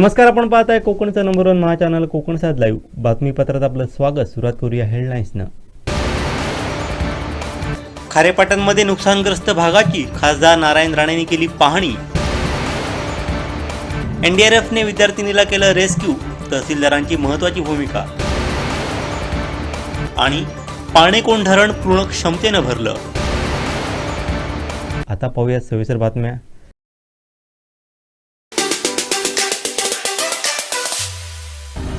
नमस्कार आपण पाहताय कोकणचं number one Maha channel Konkan सात लाईव्ह बातमीपत्रात आपलं स्वागत. सुरुवात करूया हेडलाईन्सनं खारेपाटणमध्ये नुकसानग्रस्त भागाची खासदार नारायण राणेंनी केली पाहणी. एनडीआरएफने विद्यार्थिनीला केलं रेस्क्यू तहसीलदारांची महत्वाची भूमिका. आणि पाणेकोण धरण पूर्ण क्षमतेनं भरलं. आता पाहूया सविस्तर बातम्या.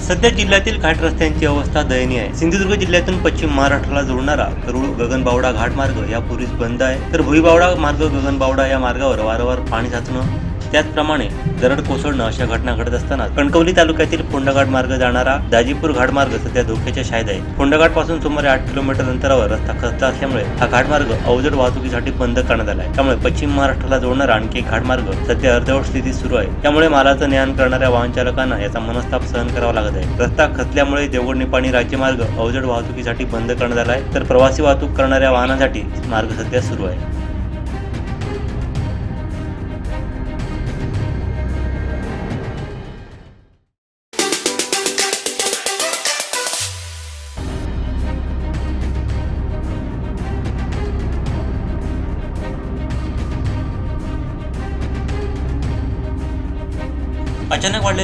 सध्या जिल्ह्यातील घाट रस्त्यांची अवस्था दयनीय आहे. सिंधुदुर्ग जिल्ह्यातून पश्चिम महाराष्ट्राला जोडणारा करुळ गगनबावडा घाट मार्ग यापूर्वीच बंद आहे. तर भुईबावडा मार्ग गगनबावडा या मार्गावर वारंवार पाणी साचणं त्याचप्रमाणे दरड कोसळणं अशा घटना घडत असताना कणकवली तालुक्यातील फोंडाघाट मार्ग जाणारा दाजीपूर घाट मार्ग सध्या धोक्याच्या शायद आहे. फोंडाघाटपासून सुमारे आठ किलोमीटर अंतरावर रस्ता खस्ता असल्यामुळे हा घाटमार्ग अवजड वाहतुकीसाठी बंद करण्यात आला आहे त्यामुळे पश्चिम महाराष्ट्राला जोडणारा आणखी एक घाटमार्ग सध्या अर्धवट स्थितीत सुरू आहे. त्यामुळे मालाचं ज्ञान करणाऱ्या वाहन चालकांना याचा मनस्ताप सहन करावा लागत आहे. रस्ता खचल्यामुळे देवगड निपाणी राज्यमार्ग अवजड वाहतुकीसाठी बंद करण्यात आला आहे तर प्रवासी वाहतूक करणाऱ्या वाहनासाठी मार्ग सध्या सुरू आहे.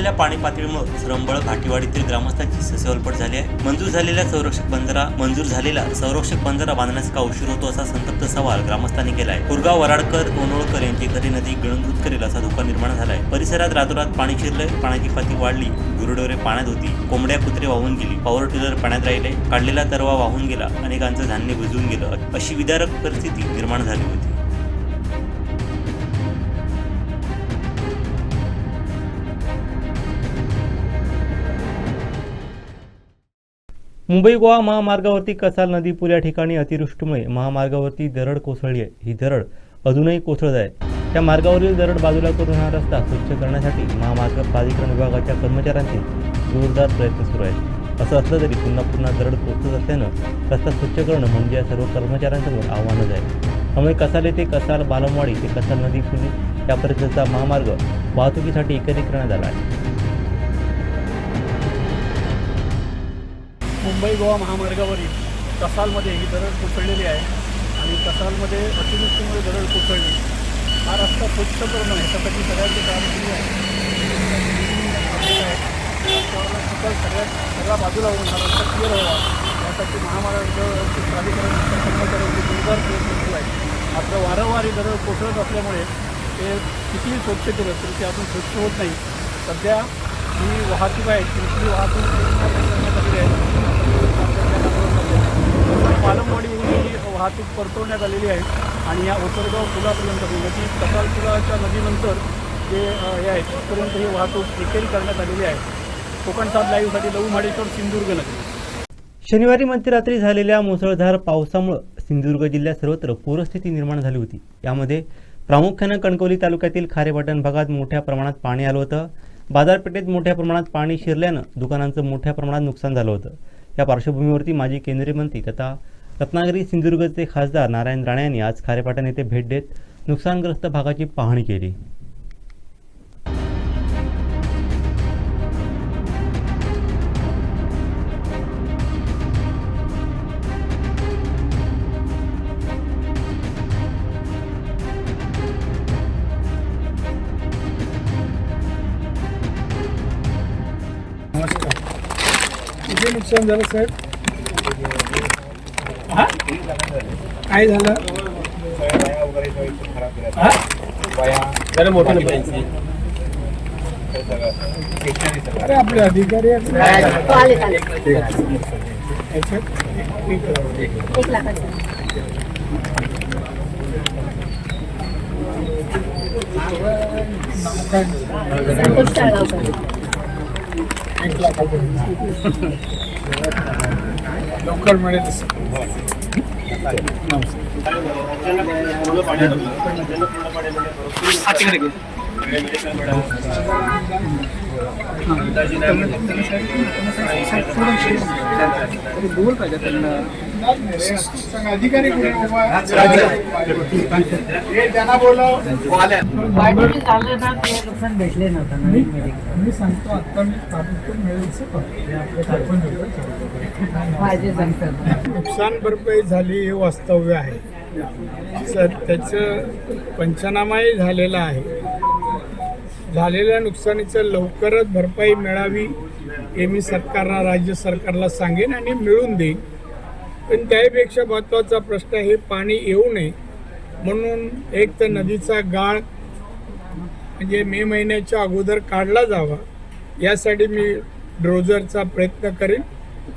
वाढलेल्या पाणी पातळीमुळे सरंबळ घाटीवाडीतील ग्रामस्थांची ससेवलपट झाली आहे. मंजूर झालेल्या संरक्षक बंदरा मंजूर झालेला संरक्षक बंदरा बांधण्यास का उशीर होतो असा संतप्त सवाल ग्रामस्थांनी केलाय. कुरगाव वराडकर तोनोळकर यांची घरी नदी गिळंकृत करेल असा धोका निर्माण झालाय. परिसरात रातोरात पाणी शिरलंय पाण्याची पाती वाढली गुरुडोरे पाण्यात होती कोंबड्या कुत्रे वाहून गेली पॉवर टिलर पाण्यात राहिले काढलेला तरवा वाहून गेला अनेकांचं धान्य भिजून गेलं अशी विदारक परिस्थिती निर्माण झाली होती. मुंबई गोवा महामार्गावरती कसाल नदी पूल या ठिकाणी अतिवृष्टीमुळे महामार्गावरती दरड कोसळली आहे. ही दरड अजूनही कोसळत आहे. त्या मार्गावरील दरड बाजूला करून हा रस्ता स्वच्छ करण्यासाठी महामार्ग प्राधिकरण विभागाच्या कर्मचाऱ्यांचे जोरदार प्रयत्न सुरू आहेत. असं असलं तरी पुन्हा पुन्हा दरड कोसळत असल्यानं रस्ता स्वच्छ करणं म्हणजे या सर्व कर्मचाऱ्यांसमोर आव्हानच आहे. त्यामुळे कसाल येथे कसाल बालमवाडी ते कसाल नदी पूल यापर्यंतचा महामार्ग वाहतुकीसाठी एकत्रित करण्यात आला आहे. मुंबई गोवा महामार्गावरील कसालमध्ये ही दरड कोसळलेली आहे आणि कसालमध्ये अतिवृष्टीमुळे दरड कोसळली. हा रस्ता स्वच्छ करणं ह्याच्यासाठी सगळ्यांची काम केली आहे. रस्त्यावरला चिखल सगळ्यात सगळ्या बाजूला होऊन हा रस्ता क्लिअर व्हावा. यासाठी महामार्ग प्राधिकरण कर्मचाऱ्यांनी जोरदार प्रयत्न सुरू आहे मात्र वारंवार ही दरड कोसळत असल्यामुळे ते कितीही स्वच्छ केलं तरी ते अजून स्वच्छ होत नाही. सध्या ही वाहतूक आहे तिथली वाहतूक पालमवाडी ही वाहतूक परतवण्यात आलेली आहे आणि या ओसरगाव पुलापर्यंत नदी कसाल पुलाच्या नदीनंतर जे हे आहे तिथपर्यंत ही वाहतूक एकेरी करण्यात आलेली आहे. कोकण सात लाईव्हसाठी लघु महाडेश्वर सिंधुदुर्ग नदी. शनिवारी मध्यरात्री झालेल्या मुसळधार पावसामुळं सिंधुदुर्ग जिल्ह्यात सर्वत्र पूरस्थिती निर्माण झाली होती. यामध्ये प्रामुख्यानं कणकवली तालुक्यातील खारेपाटण भागात मोठ्या प्रमाणात पाणी आलं होतं. बाजारपेठेत मोठ्या प्रमाणात पाणी शिरल्यानं दुकानांचं मोठ्या प्रमाणात नुकसान झालं होतं. या पार्श्वभूमीवरती माजी केंद्रीय मंत्री तथा रत्नागिरी सिंधुदुर्गचे खासदार नारायण राणे यांनी आज खारेपाटण येथे भेट देत नुकसानग्रस्त भागाची पाहणी केली. नुकसान झालं साहेब? काय झालं? अरे आपले अधिकारी आहेत लवकर मिळेल असं. बोल पाहिजे त्यांना नुकसान भेटले नव्हतं मी सांगतो आता मी ताबडतोब मिळेल नुकसान भरपाई झाली हे वास्तव्य आहे. सर त्याचं पंचनामाही झालेला आहे. झालेल्या नुकसानीचं लवकरच भरपाई मिळावी हे मी सरकारला राज्य सरकारला सांगेन आणि मिळून देईन. पण त्याहीपेक्षा महत्त्वाचा प्रश्न हे पाणी येऊ नये. म्हणून एक तर नदीचा गाळ म्हणजे मे महिन्याच्या अगोदर काढला जावा. यासाठी मी ड्रोजरचा प्रयत्न करेन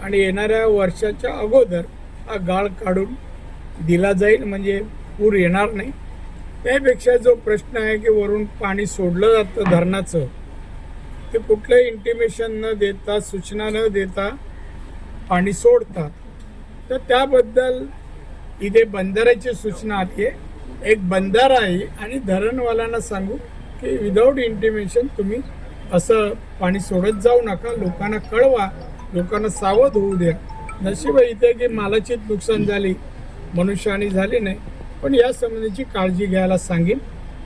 आणि येणाऱ्या वर्षाच्या अगोदर हा गाळ काढून दिला जाईल म्हणजे पूर येणार नाही. त्यापेक्षा जो प्रश्न आहे की वरून पाणी सोडलं जातं धरणाचं ते कुठलंही इंटिमेशन न देता सूचना न देता पाणी सोडतात. तर त्याबद्दल इथे बंधाऱ्याची सूचना आली आहे एक बंधारा आहे आणि धरणवाल्यांना सांगू की विदाऊट इंटिमेशन तुम्ही असं पाणी सोडत जाऊ नका लोकांना कळवा लोकांना सावध होऊ द्या. नशीब इथे की मालाचीच नुकसान झाली मनुष्यहानी झाली नाही. पण या संबंधीची काळजी घ्यायला सांगेन.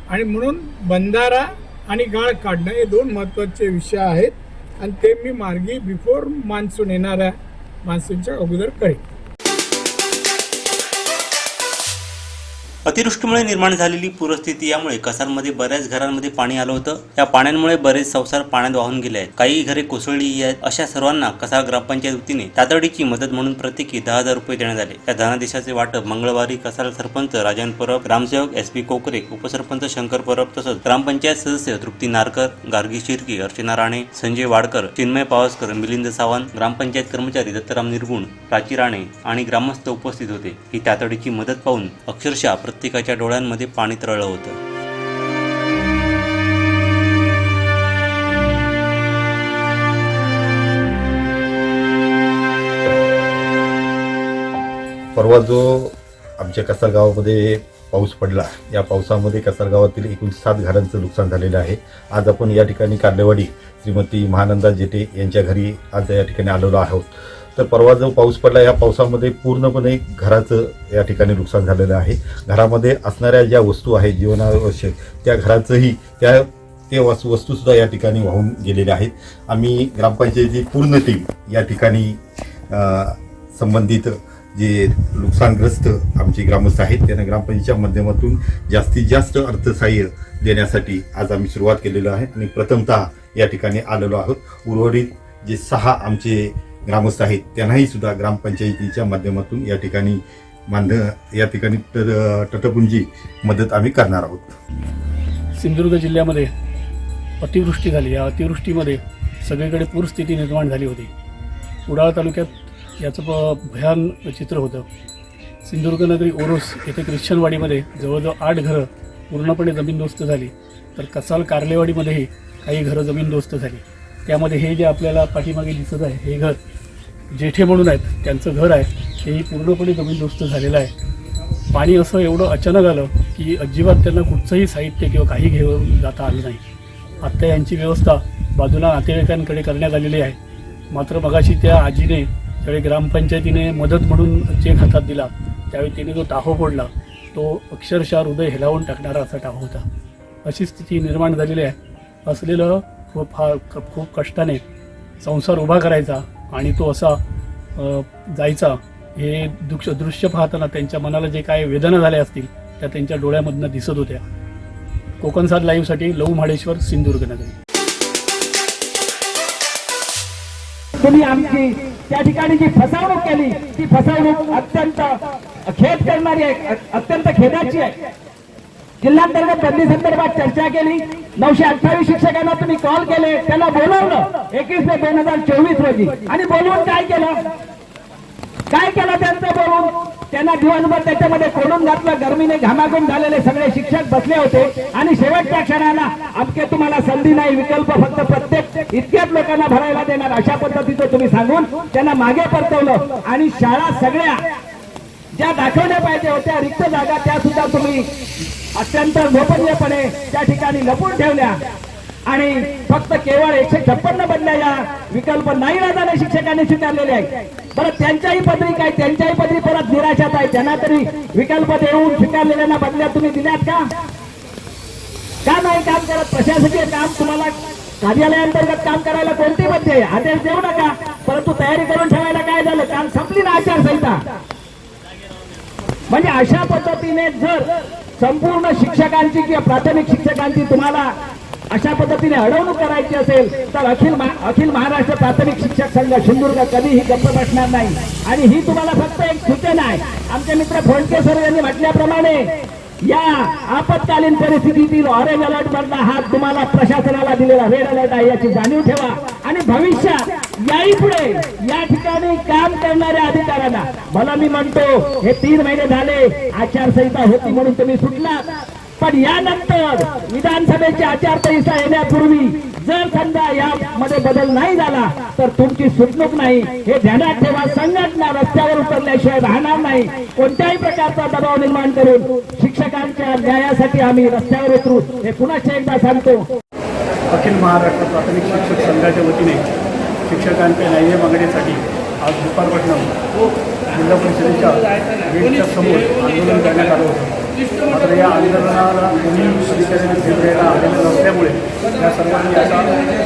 आणि म्हणून बंधारा आणि गाळ काढणं हे दोन महत्त्वाचे विषय आहेत. आणि ते मी मार्गी बिफोर मान्सून येणाऱ्या मान्सूनच्या अगोदर करेन. अतिवृष्टीमुळे निर्माण झालेली पूरस्थिती यामुळे कसारमध्ये बऱ्याच घरांमध्ये पाणी आलं होतं. या पाण्यामुळे बरेच संसार पाण्यात वाहून गेले आहेत. काही घरे कोसळली आहेत अशा सर्वांना कसार ग्रामपंचायत वतीने तातडीची मदत म्हणून प्रत्येकी दहा हजार रुपये देण्यात आले. या धनादेशाचे वाटप मंगळवारी कसार सरपंच राजन परब ग्रामसेवक एस पी कोकरे उपसरपंच शंकर परब तसंच ग्रामपंचायत सदस्य तृप्ती नारकर गार्गी शिर्की अर्चना राणे संजय वाडकर चिन्मय पावसकर मिलिंद सावंत ग्रामपंचायत कर्मचारी दत्तराम निर्गुण प्राची राणे आणि ग्रामस्थ उपस्थित होते. ही तातडीची मदत पाहून अक्षरशः प्रत्येकाच्या डोळ्यांमध्ये पाणी तरळलं होतं. परवा जो आमच्या कसरगावामध्ये पाऊस पडला या पावसामध्ये कसरगावातील एकूण सात घरांचं नुकसान झालेलं आहे. आज आपण या ठिकाणी कांदेवाडी श्रीमती महानंदा जेटे यांच्या घरी आज या ठिकाणी आलेलो आहोत. तर परवा जो पाऊस पडला या पावसामध्ये पूर्णपणे घराचं या ठिकाणी नुकसान झालेलं आहे. घरामध्ये असणाऱ्या ज्या वस्तू आहेत जीवनावश्यक त्या घराचंही त्या ते वस्तू वस्तूसुद्धा या ठिकाणी वाहून गेलेल्या आहेत. आम्ही ग्रामपंचायतीची पूर्ण टीम या ठिकाणी संबंधित जे नुकसानग्रस्त आमचे ग्रामस्थ आहेत त्यांना ग्रामपंचायतीच्या माध्यमातून जास्तीत जास्त अर्थसहाय्य देण्यासाठी आज आम्ही सुरुवात केलेलो आहे. आणि प्रथमतः या ठिकाणी आलेलो आहोत. उर्वरित जे सहा आमचे ग्रामस्थ आहेत त्यांनाही सुद्धा ग्रामपंचायतीच्या माध्यमातून या ठिकाणी मान या ठिकाणी तटपुंजी मदत आम्ही करणार आहोत. सिंधुदुर्ग जिल्ह्यामध्ये अतिवृष्टी झाली. या अतिवृष्टीमध्ये सगळीकडे पूरस्थिती निर्माण झाली होती. कुडाळ तालुक्यात याचं प भयान चित्र होतं. सिंधुदुर्ग नगरी ओरोस येथे ख्रिश्चनवाडीमध्ये जवळजवळ आठ घरं पूर्णपणे जमीनदोस्त झाली. तर कसाल कार्लेवाडीमध्येही काही घरं जमीनदोस्त झाली. त्यामध्ये हे जे आपल्याला पाठीमागे दिसत आहे हे घर जेठे म्हणून आहेत त्यांचं घर आहे हेही पूर्णपणे जमीनदोस्त झालेलं आहे. पाणी असं एवढं अचानक आलं की अजिबात त्यांना कुठचंही साहित्य किंवा काही घेऊन जाता आलं नाही. आत्ता यांची व्यवस्था बाजूला नातेवाईकांकडे करण्यात आलेली आहे. मात्र मगाशी त्या आजीने त्यावेळी ग्रामपंचायतीने मदत म्हणून चेक हातात दिला त्यावेळी तिने जो टाहो फोडला तो अक्षरशः हृदय हेलावून टाकणारा असा टाहो होता. अशी स्थिती निर्माण झालेली आहे. असलेलं खूप फार खूप कष्टाने संसार उभा करायचा आणि तो असा जायचा हे दृश्य दृश्य पाहताना त्यांच्या मनाला जे काय वेदना झाल्या असतील त्या त्यांच्या डोळ्यामधनं दिसत होत्या. कोकणसाद लाईव्हसाठी लहू महाडेश्वर सिंधुदुर्ग नगरी तुम्ही आमची त्या ठिकाणी जी फसवणूक केली ती फसवणूक अत्यंत खेद करणारी आहे अत्यंत खेदाची आहे. जिल्हांतर्गत बदली संदर्भात चर्चा केली नऊशे अठ्ठावीस शिक्षकांना तुम्ही कॉल केले त्यांना बोलवलं. एकवीस मे दोन हजार चोवीस रोजी. आणि बोलवून काय केलं? काय केलं त्यांचं बोलून? त्यांना दिवसभर त्याच्यामध्ये कोडून घातलं गर्मीने घामाघूम झालेले सगळे शिक्षक बसले होते. आणि शेवटच्या क्षणाला अमके तुम्हाला संधी नाही विकल्प फक्त प्रत्येक इतक्याच लोकांना भरायला देणार. अशा पद्धतीचं तुम्ही सांगून त्यांना मागे परतवलं. आणि शाळा सगळ्या ज्या दाखवल्या पाहिजे होत्या रिक्त जागा त्या सुद्धा तुम्ही अत्यंत गोपनीयपणे त्या ठिकाणी लपून ठेवल्या. आणि फक्त केवळ एकशे छप्पन्न बदल्या या विकल्प नाही राजाने शिक्षकांनी स्वीकारलेले आहे बरं त्यांच्याही पदरी काय? त्यांच्याही पदरी परत निराशात आहे त्यांना तरी विकल्प देऊन स्वीकारलेल्या बदल्या तुम्ही दिल्यात का? का नाही काम करत? प्रशासकीय काम तुम्हाला कार्यालयांतर्गत काम करायला कोणती मध्ये? आहे आदेश देऊ नका. परंतु तयारी करून ठेवायला काय झालं? काम संपली ना आचारसंहिता. म्हणजे अशा पद्धतीने जर संपूर्ण शिक्षकांची किंवा प्राथमिक शिक्षकांची तुम्हाला अशा पद्धतीने अडवणूक करायची असेल तर अखिल अखिल महाराष्ट्र प्राथमिक शिक्षक संघ सिंधुदुर्ग कधीही गप्प बसणार नाही. आणि ही तुम्हाला फक्त एक सूचना आहे. आमचे मित्र फोंडके सर यांनी म्हटल्याप्रमाणे या आपत्कालीन परिस्थितीतील ऑरेंज अलर्ट मधला हात तुम्हाला प्रशासनाला दिलेला रेड अलर्ट आहे याची जाणीव ठेवा. आणि भविष्यात याही पुढे या ठिकाणी काम करणाऱ्या अधिकाऱ्यांना मला मी म्हणतो हे तीन महिने झाले आचारसंहिता होती म्हणून तुम्ही सुटला पण यानंतर विधानसभेची आचारसंहिता येण्यापूर्वी जर समजा यामध्ये बदल नाही झाला तर तुमची सुटणूक नाही. हे ध्यानात ठेवा. संघटना रस्त्यावर उतरल्याशिवाय राहणार नाही. कोणत्याही प्रकारचा दबाव निर्माण करून शिक्षकांच्या न्यायासाठी आम्ही रस्त्यावर उतरू. हे पुन्हा एकदा सांगतो. अखिल महाराष्ट्र प्राथमिक शिक्षक संघाच्या वतीने शिक्षकांच्या न्याय मागणीसाठी आज दुपारपासून जिल्हा परिषदेच्या गेटच्या समोर आंदोलन करण्यात आलं होतं. मात्र या आंदोलनाला कोणी अधिकाऱ्यांनी भेट द्यायला आलेलं नसल्यामुळे या सर्वांनी आता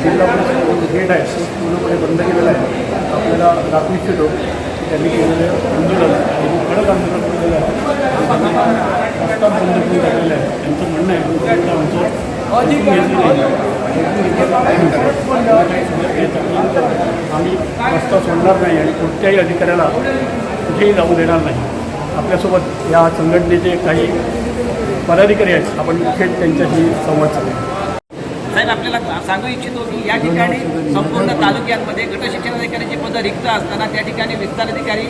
जिल्हा परिषद गेट आहे तो पूर्णपणे बंद केलेला आहे. आपल्याला दाखवू इच्छितो की त्यांनी केलेलं आंदोलन कडक आंदोलन केलेलं आहे रस्ता बंद करून टाकलेला आहे. त्यांचं म्हणणं आहे की आमचं आम्ही रस्ता सोडणार नाही आणि कोणत्याही अधिकाऱ्याला कुठेही जाऊ देणार नाही. आपल्यासोबत या संघटनेचे काही पदाधिकारी आहेत. आपण थेट त्यांच्याशी संवाद साधू. साहेब आपल्याला सांगू इच्छितो की या ठिकाणी संपूर्ण तालुक्यांमध्ये गट शिक्षणाधिकाऱ्यांची पदं रिक्त असताना त्या ठिकाणी विस्तार अधिकारी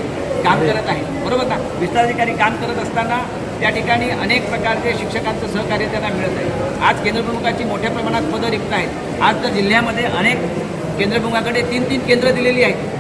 काम करत आहेत. बरोबर ना? विस्तार अधिकारी काम करत असताना त्या ठिकाणी अनेक प्रकारचे शिक्षकांचं सहकार्य त्यांना मिळत आहे. आज केंद्रप्रमुखाची मोठ्या प्रमाणात पदं रिक्त आहेत. आज तर जिल्ह्यामध्ये अनेक केंद्रप्रमुखाकडे तीन तीन केंद्र दिलेली आहेत.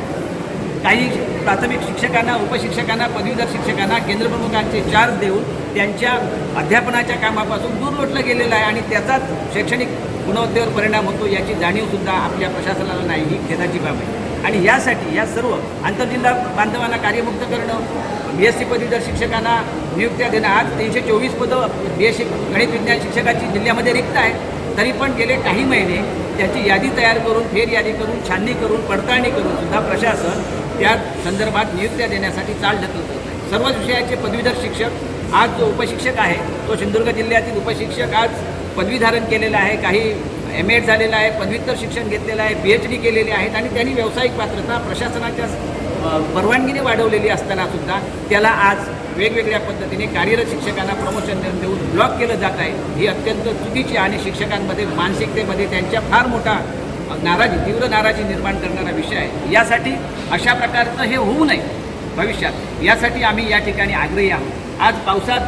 काही प्राथमिक शिक्षकांना उपशिक्षकांना पदवीधर शिक्षकांना केंद्रप्रमुखांचे चार्ज देऊन त्यांच्या अध्यापनाच्या कामापासून दूर लोटलं गेलेलं आहे आणि त्याचाच शैक्षणिक गुणवत्तेवर परिणाम होतो याची जाणीवसुद्धा आपल्या प्रशासनाला नाही ही खेदाची बाब आहे. आणि यासाठी या सर्व आंतरजिल्हा बांधवांना कार्यमुक्त करणं बी एस सी पदवीधर शिक्षकांना नियुक्त्या देणं आज तीनशे चोवीस पदं बी एस सी गणित विज्ञान शिक्षकाची जिल्ह्यामध्ये रिक्त आहे तरी पण गेले काही महिने त्याची यादी तयार करून फेर यादी करून छाननी करून पडताळणी करून सुद्धा प्रशासन त्या संदर्भात नियुक्त्या देण्यासाठी चाल ढकलत होत सर्वच विषयाचे पदवीधर शिक्षक आज जो उपशिक्षक आहे तो सिंधुदुर्ग जिल्ह्यातील उपशिक्षक आज पदवीधारण केलेला आहे. काही एम एड झालेलं आहे पदव्युत्तर शिक्षण घेतलेलं आहे पी एच डी केलेली आहेत आणि त्यांनी व्यावसायिक पात्रता प्रशासनाच्या परवानगीने वाढवलेली असताना सुद्धा त्याला आज वेगवेगळ्या पद्धतीने कार्यरत शिक्षकांना प्रमोशन देऊन ब्लॉक केलं जात आहे. ही अत्यंत चुकीची आणि शिक्षकांमध्ये मानसिकतेमध्ये त्यांच्या फार मोठा नाराजी तीव्र नाराजी निर्माण करणारा विषय आहे. यासाठी अशा प्रकारचं हे होऊ नये भविष्यात. यासाठी आम्ही या ठिकाणी आग्रही आहोत. आज पावसात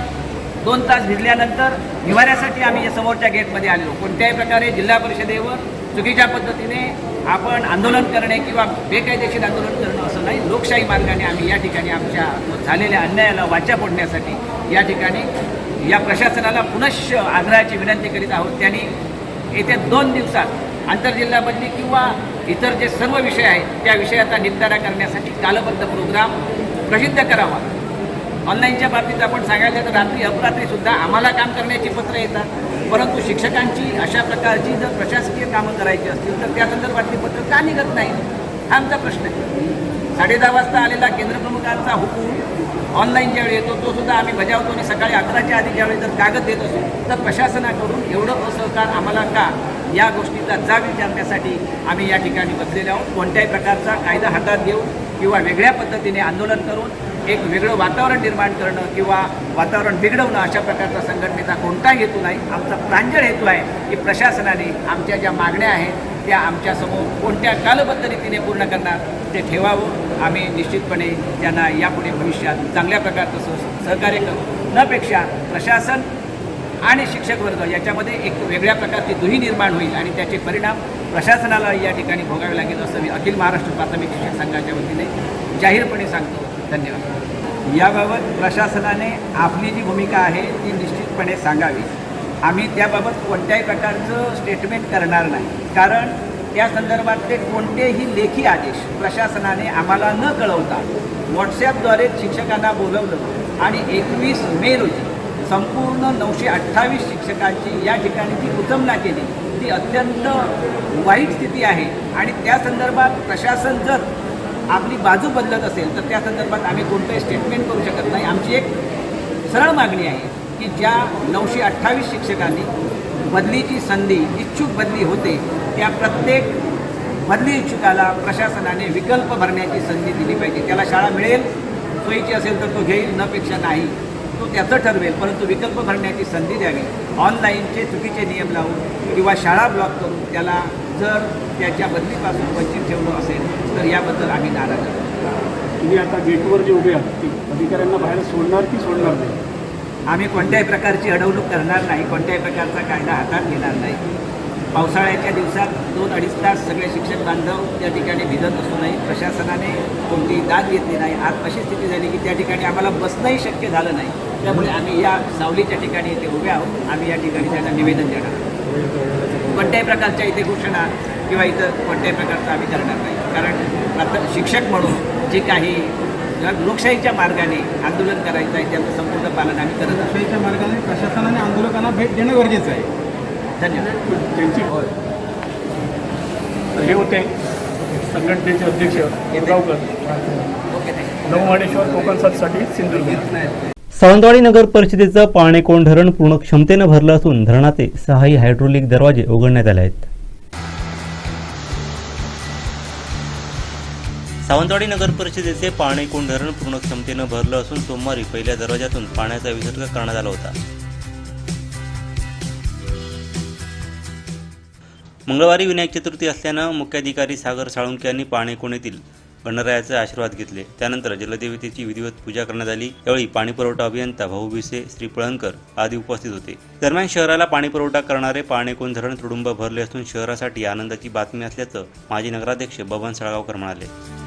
दोन तास भिजल्यानंतर निवाऱ्यासाठी आम्ही या समोरच्या गेटमध्ये आलेलो. कोणत्याही प्रकारे जिल्हा परिषदेवर चुकीच्या पद्धतीने आपण आंदोलन करणे किंवा बेकायदेशीर आंदोलन करणं असं नाही. लोकशाही मार्गाने आम्ही या ठिकाणी आमच्या झालेल्या अन्यायाला वाचा फोडण्यासाठी या ठिकाणी या प्रशासनाला पुनश्च आग्रहाची विनंती करीत आहोत. त्यांनी येत्या दोन दिवसात आंतरजिल्हा बदली किंवा इतर जे सर्व विषय आहेत त्या विषयाचा निपटारा करण्यासाठी कालबद्ध प्रोग्राम प्रसिद्ध करावा. ऑनलाईनच्या बाबतीत आपण सांगायचं तर रात्री अपरात्रीसुद्धा आम्हाला काम करण्याची पत्र येतात. परंतु शिक्षकांची अशा प्रकारची जर प्रशासकीय कामं करायची असतील तर त्या संदर्भातली पत्र का निघत नाही हा आमचा प्रश्न आहे. साडे दहा वाजता आलेला केंद्रप्रमुखांचा हुकूम ऑनलाईन ज्यावेळी येतो तो सुद्धा आम्ही बजावतो आणि सकाळी अकराच्या आधी ज्यावेळी जर कागद देत असू तर प्रशासनाकडून एवढं असहकार आम्हाला का? या गोष्टीचा जाग विचारण्यासाठी आम्ही या ठिकाणी बसलेले आहोत. कोणत्याही प्रकारचा कायदा हातात घेऊन किंवा वेगळ्या पद्धतीने आंदोलन करून एक वेगळं वातावरण निर्माण करणं किंवा वातावरण बिघडवणं अशा प्रकारचा संघटनेचा कोणताही हेतू नाही. आमचा प्रांजळ हेतू आहे की प्रशासनाने आमच्या ज्या मागण्या आहेत त्या आमच्यासमोर कोणत्या कालबद्ध रीतीने पूर्ण करणार ते ठेवावं. आम्ही निश्चितपणे त्यांना यापुढे भविष्यात चांगल्या प्रकारचं सहकार्य करू. नपेक्षा प्रशासन आणि शिक्षक वर्ग याच्यामध्ये एक वेगळ्या प्रकारची दुही निर्माण होईल आणि त्याचे परिणाम प्रशासनाला या ठिकाणी भोगावे लागेल असं मी अखिल महाराष्ट्र प्राथमिक शिक्षक संघाच्या वतीने जाहीरपणे सांगतो. धन्यवाद. याबाबत प्रशासनाने आपली जी भूमिका आहे ती निश्चितपणे सांगावी. आम्ही त्याबाबत कोणत्याही प्रकारचं स्टेटमेंट करणार नाही. कारण त्या संदर्भातले कोणतेही लेखी आदेश प्रशासनाने आम्हाला न कळवता व्हॉट्सॲपद्वारे शिक्षकांना बोलवलं आणि एकवीस मे रोजी संपूर्ण नऊशे अठ्ठावीस शिक्षकांची या ठिकाणी जी कुचंबना केली ती अत्यंत वाईट स्थिती आहे. आणि त्या संदर्भात प्रशासन जर आपली बाजू बदलत असेल तर त्या संदर्भात आम्ही कोणतंही स्टेटमेंट करू शकत नाही. आमची एक सरळ मागणी आहे की ज्या नऊशे अठ्ठावीस शिक्षकांनी बदलीची संधी इच्छुक बदली होते त्या प्रत्येक बदली इच्छुकाला प्रशासनाने विकल्प भरण्याची संधी दिली पाहिजे. त्याला शाळा मिळेल सोयीची असेल तर तो घेईल नपेक्षा नाही. तो त्याचं ठरवेल परंतु विकल्प भरण्याची संधी द्यावी. ऑनलाईनचे चुकीचे नियम लावून किंवा शाळा ब्लॉक करून त्याला जर त्याच्या बदलीपासून वंचित ठेवलं असेल तर याबद्दल आम्ही नाराज आहोत. तुम्ही आता गेटवर जे उभे आहात ते अधिकाऱ्यांना बाहेर सोडणार की सोडणार नाही? आम्ही कोणत्याही प्रकारची अडवणूक करणार नाही कोणत्याही प्रकारचा कायदा हातात घेणार नाही. पावसाळ्याच्या दिवसात दोन अडीच तास सगळे शिक्षक बांधव त्या ठिकाणी भिजत असूनही प्रशासनाने कोणतीही दाद घेतली नाही. आज अशी स्थिती झाली की त्या ठिकाणी आम्हाला बसणंही शक्य झालं नाही. त्यामुळे आम्ही या सावलीच्या ठिकाणी इथे उभे आहोत. आम्ही या ठिकाणी त्यांना निवेदन देणार आहोत. कोणत्याही प्रकारच्या इथे घोषणा किंवा इथं कोणत्याही प्रकारचं आम्ही करणार नाही. कारण आता शिक्षक म्हणून जे काही लोकशाहीच्या मार्गाने आंदोलन करायचं आहे त्याचं संपूर्ण पालन आम्ही करत लोकशाहीच्या मार्गाने प्रशासनाने आंदोलकांना भेट देणं गरजेचं आहे. धन्यवाद. त्यांची तर हे होते संघटनेचे अध्यक्ष गावकर ओके थँक्यू नवमाणेश्वर कोकणसाठीसाठी सिंधुदुर्ग. सावंतवाडी नगर परिषदेचं पाणेकोंड धरण पूर्ण क्षमतेनं भरलं असून धरणाचे सहाही हायड्रोलिक दरवाजे उघडण्यात आले आहेत. सावंतवाडी नगर परिषदेचे पाणेकोंड धरण पूर्ण क्षमतेनं भरलं असून सोमवारी पहिल्या दरवाजातून पाण्याचा विसर्ग करण्यात आला होता. मंगळवारी विनायक चतुर्थी असल्यानं मुख्याधिकारी सागर साळुंके यांनी पाणेकोंड येथील गणरायाचे आशीर्वाद घेतले. त्यानंतर जलदेवतेची विधिवत पूजा करण्यात आली. यावेळी पाणीपुरवठा अभियंता भाऊ भिसे श्री पळणकर आदी उपस्थित होते. दरम्यान शहराला पाणीपुरवठा करणारे पाणेकोण धरण तुडुंब भरले असून शहरासाठी आनंदाची बातमी असल्याचं माजी नगराध्यक्ष बबन सळगावकर म्हणाले.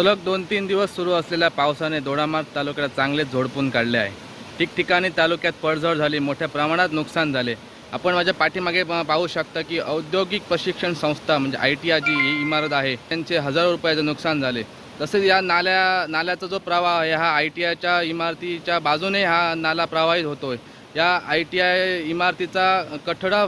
सलग दोन तीन दिवस सुरू असलेल्या पावसाने दोडामार्ग तालुक्याला चांगलेच झोडपून काढले आहे. ठिकठिकाणी तालुक्यात पडझड झाली मोठ्या प्रमाणात नुकसान झाले. आपण माझ्या पाठीमागे पा- पाहू शकता की औद्योगिक प्रशिक्षण संस्था म्हणजे आय टी आय जी ही इमारत आहे त्यांचे हजारो रुपयाचं नुकसान झाले. तसेच या नाल्या नाल्याचा जो प्रवाह आहे हा आय टी आयच्या इमारतीच्या बाजूने हा नाला प्रवाहित होतोय. या आय टी आय इमारतीचा कठडा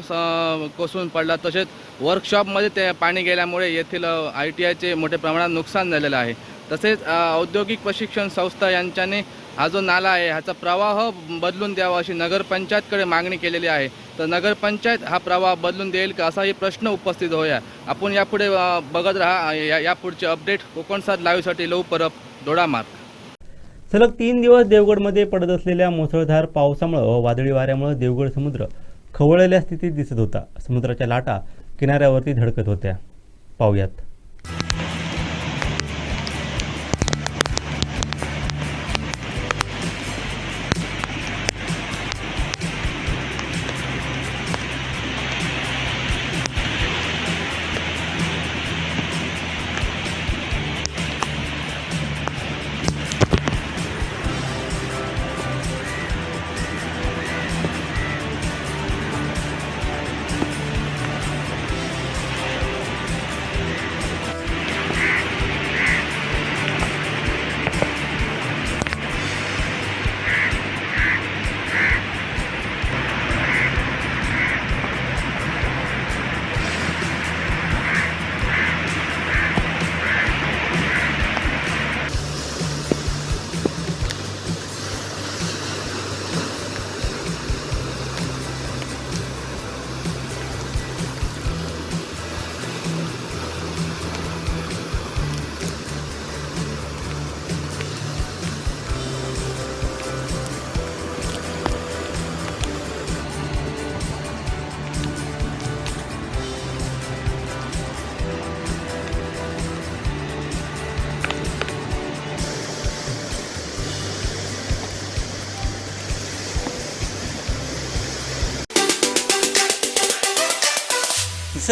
कोसळून पडला. तसेच वर्कशॉपमध्ये ते पाणी गेल्यामुळे येथील आय टी आयचे मोठ्या प्रमाणात नुकसान झालेलं आहे. तसेच औद्योगिक प्रशिक्षण संस्था यांच्याने हा जो नाला आहे ह्याचा प्रवाह बदलून द्यावा अशी नगरपंचायतकडे मागणी केलेली आहे. तर नगरपंचायत हा प्रवाह बदलून देईल का असाही प्रश्न उपस्थित होया आपण यापुढे बघत राहा. या यापुढचे अपडेट कोकणसात लाईव्हसाठी लव परब दोडामार्ग सलग तीन दिवस देवगडमध्ये पडत असलेल्या मुसळधार पावसामुळं व वादळी वाऱ्यामुळं देवगड समुद्र खवळलेल्या स्थितीत दिसत होता. समुद्राच्या लाटा किनाऱ्यावरती धडकत होत्या. पाहुयात.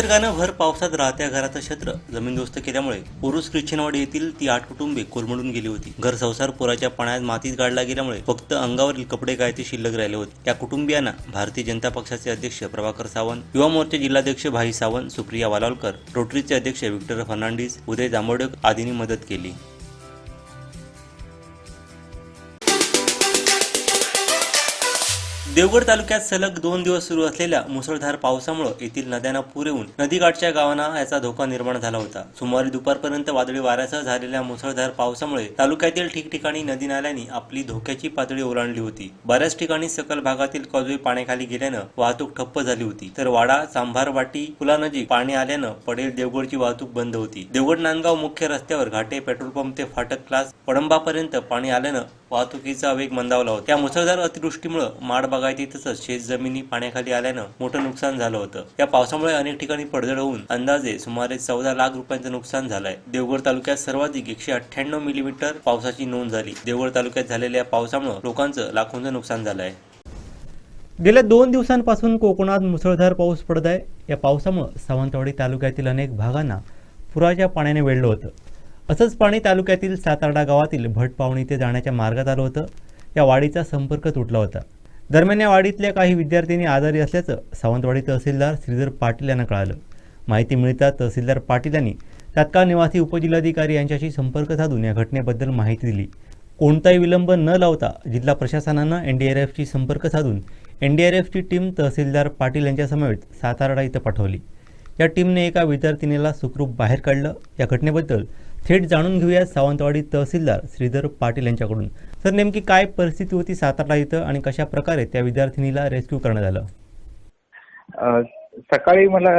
निसर्गानं भर पावसात राहत्या घराचं क्षेत्र जमीनदोस्त केल्यामुळे पुरुष ख्रिश्चनवाडी येथील ती आठ कुटुंबे कोलमडून गेली होती. घर संसार पुराच्या पाण्यात मातीत गाडला गेल्यामुळे फक्त अंगावरील कपडे काय ते शिल्लक राहिले होते. या कुटुंबियांना भारतीय जनता पक्षाचे अध्यक्ष प्रभाकर सावंत युवा मोर्चा जिल्हाध्यक्ष भाई सावंत सुप्रिया वालावलकर रोटरीचे अध्यक्ष विक्टर फर्नांडिस उदय जांभोडक आदींनी मदत केली. देवगड तालुक्यात सलग दोन दिवस सुरू असलेल्या मुसळधार पावसामुळे येथील नद्यांना पूर येऊन नदीकाठच्या गावांना याचा धोका निर्माण झाला होता. सुमारे दुपारपर्यंत वादळी वाऱ्यासह झालेल्या मुसळधार पावसामुळे तालुक्यातील ठिकठिकाणी नदी नाल्यांनी आपली धोक्याची पातळी ओलांडली होती. बऱ्याच ठिकाणी सकल भागातील कॉजवे पाण्याखाली गेल्यानं वाहतूक ठप्प झाली होती. तर वाडा चांभारवाटी पुलानजीक पाणी आल्यानं पडेल देवगडची वाहतूक बंद होती. देवगड नांदगाव मुख्य रस्त्यावर घाटे पेट्रोल पंप ते फाटक क्लास पडंबापर्यंत पाणी आल्यानं वाहतुकीचा वेग मंदावला होता. त्या मुसळधार अतिवृष्टीमुळे माड बागायती तसंच शेत जमिनी पाण्याखाली आल्यानं मोठं नुकसान झालं होतं. या पावसामुळे अनेक ठिकाणी पडझड होऊन अंदाजे सुमारे चौदा लाख रुपयांचं नुकसान झालंय. देवगड तालुक्यात सर्वाधिक एकशे अठ्ठ्याण्णव मिलीमीटर पावसाची नोंद झाली. देवगड तालुक्यात झालेल्या पावसामुळे लोकांचं लाखोंचं नुकसान झालंय. गेल्या दोन दिवसांपासून कोकणात मुसळधार पाऊस पडत आहे. या पावसामुळे सावंतवाडी तालुक्यातील अनेक भागांना पुराच्या पाण्याने वेढलं होतं. असंच पाणी तालुक्यातील सातारडा गावातील भटपावणी ते जाण्याच्या मार्गात आलं होतं. या वाडीचा संपर्क तुटला होता. दरम्यान या वाडीतल्या काही विद्यार्थिनी आजारी असल्याचं सावंतवाडी तहसीलदार श्रीधर पाटील यांना कळालं. माहिती मिळताच तहसीलदार पाटील यांनी तात्काळ निवासी उपजिल्हाधिकारी यांच्याशी संपर्क साधून या घटनेबद्दल माहिती दिली. कोणताही विलंब न लावता जिल्हा प्रशासनानं एन डी आर एफची संपर्क साधून एन डी आर एफची टीम तहसीलदार पाटील यांच्यासमवेत सातारडा इथं पाठवली. या टीमने एका विद्यार्थिनीला सुखरूप बाहेर काढलं. या घटनेबद्दल थेट जाणून घेऊया सावंतवाडी तहसीलदार श्रीधर पाटील यांच्याकडून. सर नेमकी काय परिस्थिती होती सातारा इथं आणि कशा प्रकारे त्या विद्यार्थिनीला रेस्क्यू करण्यात आलं? सकाळी मला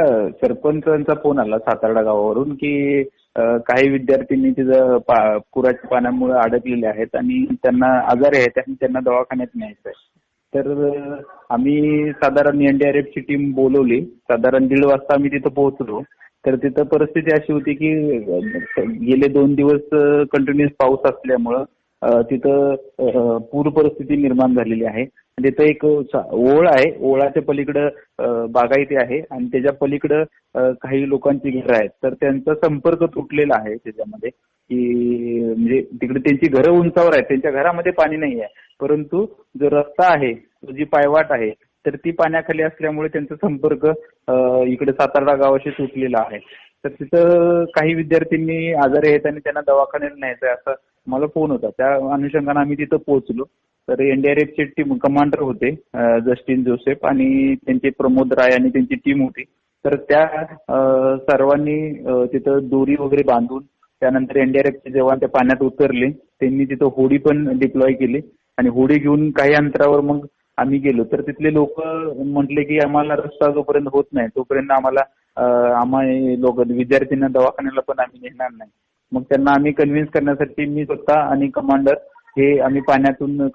सरपंचांचा फोन आला सातारडा गावावरून की काही विद्यार्थ्यांनी तिथं पा पुराच्या पाण्यामुळे अडकलेले आहेत आणि त्यांना आजारी आहेत आणि त्यांना दवाखान्यात न्यायचं आहे तर आम्ही साधारण एनडीआरएफची टीम बोलवली. साधारण दीड वाजता आम्ही तिथं पोहोचलो. तर तिथं परिस्थिती अशी होती की गेले दोन दिवस कंटिन्युअस पाऊस असल्यामुळं तिथं पूर परिस्थिती निर्माण झालेली आहे. तिथं एक ओळ आहे. ओळाच्या पलीकडं बागायती आहे आणि त्याच्या पलीकडं काही लोकांची घरं आहेत. तर त्यांचा संपर्क तुटलेला आहे त्याच्यामध्ये की म्हणजे तिकडे त्यांची घरं उंचावर आहेत. त्यांच्या घरामध्ये पाणी नाही आहे. परंतु जो रस्ता आहे तो जी पायवाट आहे तर ती पाण्याखाली असल्यामुळे त्यांचा संपर्क इकडे सातारडा गावाशी तुटलेला आहे. तर तिथं काही विद्यार्थ्यांनी आजारी आहेत आणि त्यांना दवाखान्यात न्यायचं आहे असा मला फोन होता. त्या अनुषंगाने आम्ही तिथं पोहोचलो. तर एनडीआरएफचे टीम कमांडर होते जस्टिन जोसेफ आणि त्यांचे प्रमोद राय आणि त्यांची टीम होती. तर त्या सर्वांनी तिथं दोरी वगैरे बांधून त्यानंतर एनडीआरएफचे जवान त्या पाण्यात उतरले. त्यांनी तिथं होडी पण डिप्लॉय केली आणि होडी घेऊन काही अंतरावर मग आम्ही गेलो. तर तिथले लोक म्हटले की आम्हाला रस्ता जोपर्यंत होत नाही तोपर्यंत आम्हाला आम्ही लोक विद्यार्थ्यांना दवाखान्याला पण आम्ही नेणार नाही. मग त्यांना आम्ही कन्व्हिन्स करण्यासाठी मी स्वतः आणि कमांडर हे आम्ही पाण्यातून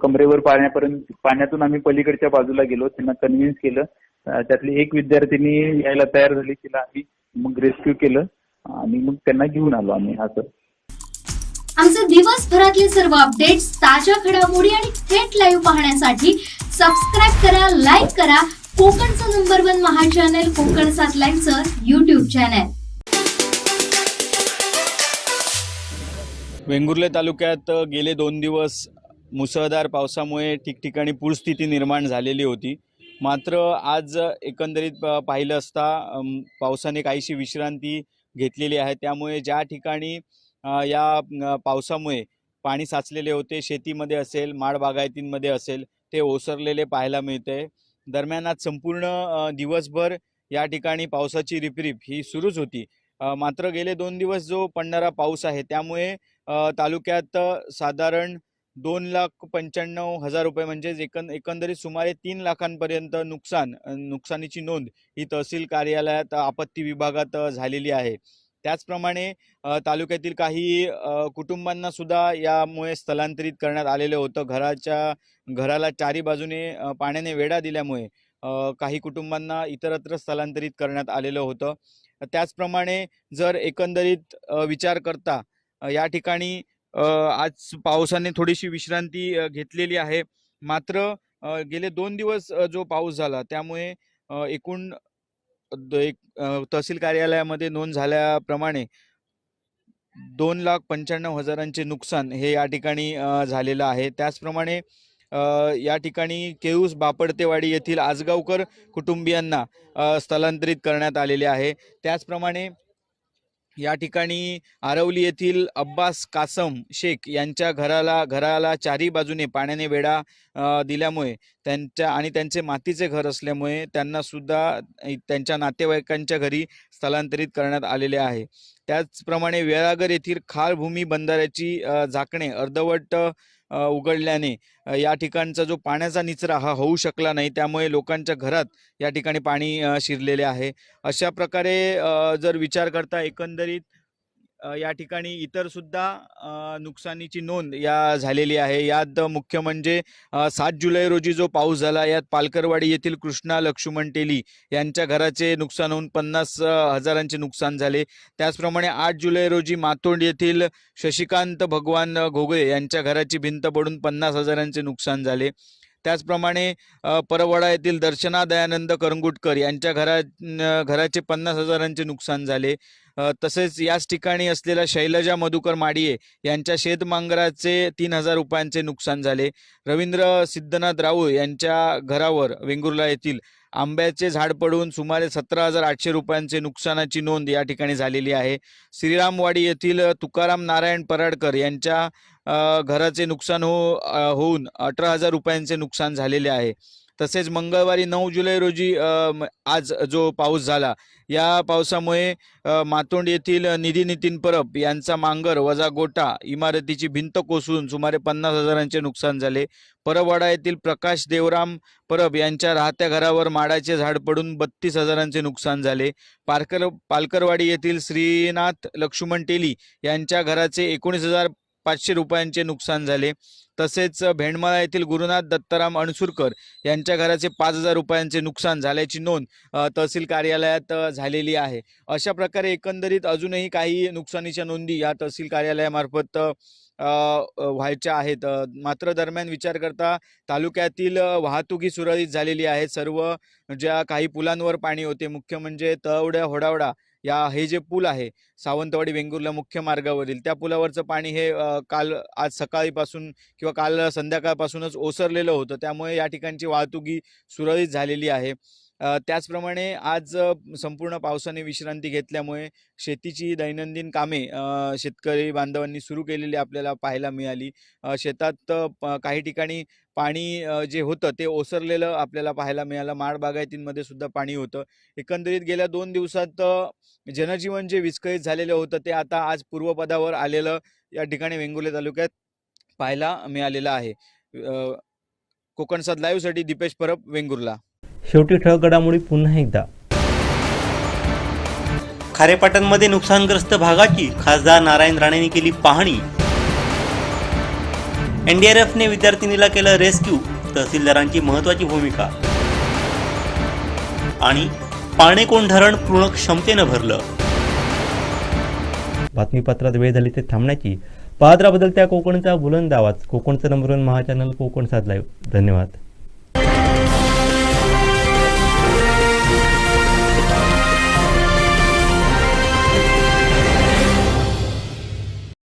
कमरेवर पाण्यापर्यंत पाण्यातून आम्ही पलीकडच्या बाजूला गेलो. त्यांना कन्व्हिन्स केलं. त्यातली एक विद्यार्थिनी यायला तयार झाली. तिला आम्ही मग रेस्क्यू केलं. आणि मग त्यांना घेऊन आलो आम्ही असं. आमचे दिवसभरातले सर्व अपडेट्स ताज्या घडामोडी आणि थेट लाईव्ह पाहण्यासाठी सबस्क्राईब करा लाईक करा कोकणचं number one Maha channel Konkan सातलाईनचं YouTube channel Vengurle तालुक्यात गेले दोन दिवस मुसळधार पावसामुळे ठिकठिकाणी पूरस्थिती निर्माण झालेली होती. मात्र आज एकंदरीत प- पाहिलं असता पावसाने काहीशी विश्रांती घेतलेली आहे. त्यामुळे ज्या ठिकाणी या पावसामुळे पाणी साचलेले होते शेतीमध्ये असेल माळबागायतींमध्ये असेल ते ओसरलेले पाहायला मिळते. दरम्यान आज संपूर्ण दिवसभर या ठिकाणी पावसाची रिपरिप ही सुरूच होती. मात्र गेले दोन दिवस जो पडणारा पाऊस आहे त्यामुळे तालुक्यात साधारण दोन लाख पंच्याण्णव हजार रुपये म्हणजेच एकं एकंदरीत सुमारे तीन लाखांपर्यंत नुकसान नुकसानीची नोंद ही तहसील कार्यालयात आपत्ती विभागात झालेली आहे. त्याचप्रमाणे तालुक्यातील काही कुटुंबांनासुद्धा कुटुंबांना सुद्धा यामुळे स्थलांतरित करण्यात आलेलं होतं. घराच्या घराला चारी बाजूने पाण्याने वेढा दिल्यामुळे काही कुटुंबांना इतरत्र स्थलांतरित करण्यात आलेलं होतं. त्याचप्रमाणे जर एकंदरीत विचार करता या ठिकाणी आज पावसाने थोडीशी विश्रांती घेतलेली आहे. मात्र गेले दोन दिवस जो पाऊस झाला त्यामुळे एकूण एक तहसील कार्यालयामध्ये नोंद झाल्याप्रमाणे दोन लाख पंच्याण्णव हजारांचे नुकसान हे या ठिकाणी झालेलं आहे. त्याचप्रमाणे या ठिकाणी केऊस बापडतेवाडी येथील आजगावकर कुटुंबियांना स्थलांतरित करण्यात आलेले आहे. त्याचप्रमाणे या ठिकाणी आरवली येथील अब्बास कासम शेख यांच्या घराला घराला चारी बाजूने पाण्याने वेढा दिल्यामुळे त्यांच्या आणि त्यांचे मातीचे घर असल्यामुळे त्यांना सुद्धा त्यांच्या नातेवाईकांच्या घरी स्थलांतरित करण्यात आलेले आहे. त्याचप्रमाणे वेळागर येथील खारभूमी बंधाऱ्याची झाकणे अर्धवट उघडल्याने या ठिकाणचा जो पाण्याचा निचरा हा होऊ शकला नाही त्यामुळे लोकांच्या घरात या ठिकाणी पाणी शिरलेले आहे. अशा प्रकारे जर विचार करता एकंदरीत या ठिकाणी इतर सुद्धा नुकसानीची नोंद या झालेली आहे. यात मुख्य म्हणजे सात जुलै रोजी जो पाऊस झाला यात पालकरवाडी येथील कृष्णा लक्ष्मण टेली यांच्या घराचे नुकसान होऊन पन्नास हजारांचे नुकसान झाले. त्याचप्रमाणे आठ जुलै रोजी मातोंड येथील शशिकांत भगवान घोगळे यांच्या घराची भिंत पडून पन्नास हजारांचे नुकसान झाले. त्याचप्रमाणे परवडा येथील दर्शना दयानंद करंगुटकर यांच्या घरा घराचे पन्नास हजारांचे नुकसान झाले. तसेच याच ठिकाणी असलेल्या शैलजा मधुकर माडिये यांच्या शेतमांगराचे तीन हजार रुपयांचे नुकसान झाले. रवींद्र सिद्धनाथ राऊळ यांच्या घरावर वेंगुर्ला येथील आंब्याचे झाड पडून सुमारे सतरा हजार आठशे रुपयांचे नुकसानाची नोंद या ठिकाणी झालेली आहे. श्रीरामवाडी येथील तुकाराम नारायण पराडकर यांच्या घराचे नुकसान हो होऊन अठरा हजार रुपयांचे नुकसान झालेले आहे. तसेच मंगळवारी नऊ जुलै रोजी म- आज जो पाऊस झाला या पावसामुळे मातोंड येथील निधी नितीन परब यांचा मांगर वजा गोटा इमारतीची भिंत कोसळून सुमारे पन्नास हजारांचे नुकसान झाले. परवाडा येथील प्रकाश देवराम परब यांच्या राहत्या घरावर माडाचे झाड पडून बत्तीस हजारांचे नुकसान झाले. पारकर पालकरवाडी येथील श्रीनाथ लक्ष्मण टेली यांच्या घराचे एकोणीस हजार पाचशे रुपयांचे नुकसान झाले. तसेच भेंडमाळा येथील गुरुनाथ दत्ताराम अणसुरकर यांच्या घराचे पाच हजार रुपयांचे नुकसान झाल्याची नोंद तहसील कार्यालयात झालेली आहे. अशा प्रकारे एकंदरीत अजूनही काही नुकसानीच्या नोंदी या तहसील कार्यालयामार्फत व्हायच्या आहेत. मात्र दरम्यान विचार करता तालुक्यातील वाहतुकी सुरळीत झालेली आहे. सर्व ज्या काही पुलांवर पाणी होते मुख्य म्हणजे तळवड्या होडावडा या हे जे पूल आहे सावंतवाडी वेंगुर्ला मुख्य मार्गावरील त्या पुलावरचं पाणी हे काल आज सकाळीपासून किंवा काल संध्याकाळपासूनच ओसरलेलं होतं. त्यामुळे या ठिकाणची वाहतुकी सुरळीत झालेली आहे. त्याचप्रमाणे आज संपूर्ण पावसाने विश्रांती घेतल्यामुळे शेतीची दैनंदिन कामे शेतकरी बांधवांनी सुरू केलेली आपल्याला पाहायला मिळाली. शेतात काही ठिकाणी पाणी जे होतं ते ओसरलेलं आपल्याला पाहायला मिळालं. माड बागायतींमध्ये सुद्धा पाणी होतं. एकंदरीत गेल्या दोन दिवसात जनजीवन जे विस्कळीत झालेलं होतं ते आता आज पूर्वपदावर आलेलं या ठिकाणी वेंगुर्ले तालुक्यात पाहायला मिळालेलं आहे. कोकणसात कोकण लाईव्हसाठी दीपेश परब वेंगुर्ला. शेवटी ठळक घडामोडी पुन्हा एकदा. खारेपाटणमध्ये नुकसानग्रस्त भागाची खासदार नारायण राणेंनी केली पाहणी. एनडीआरएफने विद्यार्थिनीला केलं रेस्क्यू तहसीलदारांची महत्वाची भूमिका. आणि पाणेकोण धरण पूर्ण क्षमतेनं भरलं. बातमीपत्रात वेळ झाली ते थांबण्याची. पाहत बदलत्या कोकणचा बुलंद आवाज. कोकणचं नंबर वन महाचॅनल कोकण साध लाईव्ह धन्यवाद.